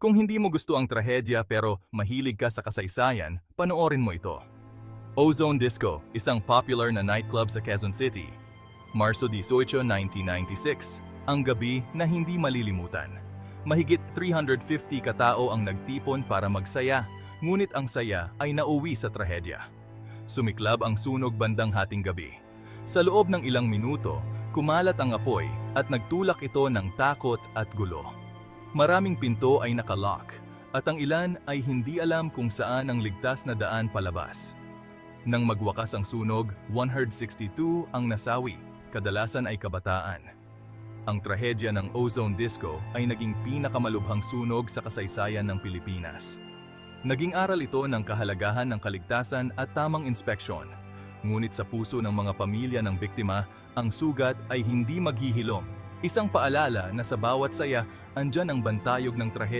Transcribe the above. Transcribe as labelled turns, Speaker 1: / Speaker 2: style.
Speaker 1: Kung hindi mo gusto ang trahedya pero mahilig ka sa kasaysayan, panoorin mo ito. Ozone Disco, isang popular na nightclub sa Quezon City. Marso 18, 1996, ang gabi na hindi malilimutan. Mahigit 350 katao ang nagtipon para magsaya, ngunit ang saya ay nauwi sa trahedya. Sumiklab ang sunog bandang hating gabi. Sa loob ng ilang minuto, kumalat ang apoy at nagtulak ito ng takot at gulo. Maraming pinto ay nakalock at ang ilan ay hindi alam kung saan ang ligtas na daan palabas. Nang magwakas ang sunog, 162 ang nasawi, kadalasan ay kabataan. Ang trahedya ng ozone disco ay naging pinakamalubhang sunog sa kasaysayan ng Pilipinas. Naging aral ito ng kahalagahan ng kaligtasan at tamang inspeksyon. Ngunit sa puso ng mga pamilya ng biktima, ang sugat ay hindi maghihilom. Isang paalala na sa bawat saya, andyan ang bantayog ng trahedya